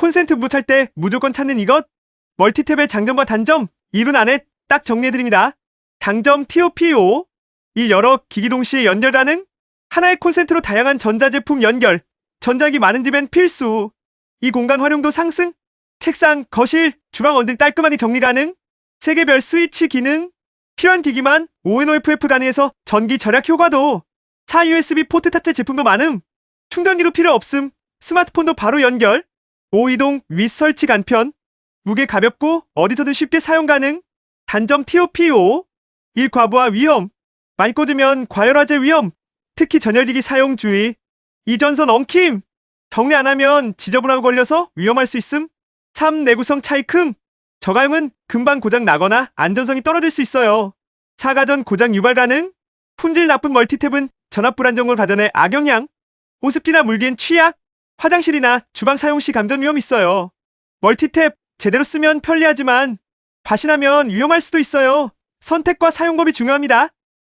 콘센트 못할 때 무조건 찾는 이것. 멀티탭의 장점과 단점 2분 안에 딱 정리해드립니다. 장점 TOPO. 이 여러 기기 동시에 연결 가능. 하나의 콘센트로 다양한 전자제품 연결. 전자기 많은 집엔 필수. 이 공간 활용도 상승. 책상, 거실, 주방 언등 깔끔하게 정리 가능. 세개별 스위치 기능. 필요한 기기만 ONOFF 단위에서 전기 절약 효과도. 4 USB 포트 탑재 제품도 많음. 충전기도 필요 없음. 스마트폰도 바로 연결. 5이동 윗 설치 간편. 무게 가볍고 어디서든 쉽게 사용 가능. 단점 TOPO. 일 과부하 위험. 많이 꽂으면 과열화재 위험. 특히 전열기기 사용 주의. 이전선 엉킴. 정리 안 하면 지저분하고 걸려서 위험할 수 있음. 3. 내구성 차이 큼. 저가형은 금방 고장 나거나 안전성이 떨어질 수 있어요. 4가전 고장 유발 가능. 품질 나쁜 멀티탭은 전압 불안정을 가전에 악영향. 호습기나 물기엔 취약. 화장실이나 주방 사용 시 감전 위험 있어요. 멀티탭 제대로 쓰면 편리하지만 과신하면 위험할 수도 있어요. 선택과 사용법이 중요합니다.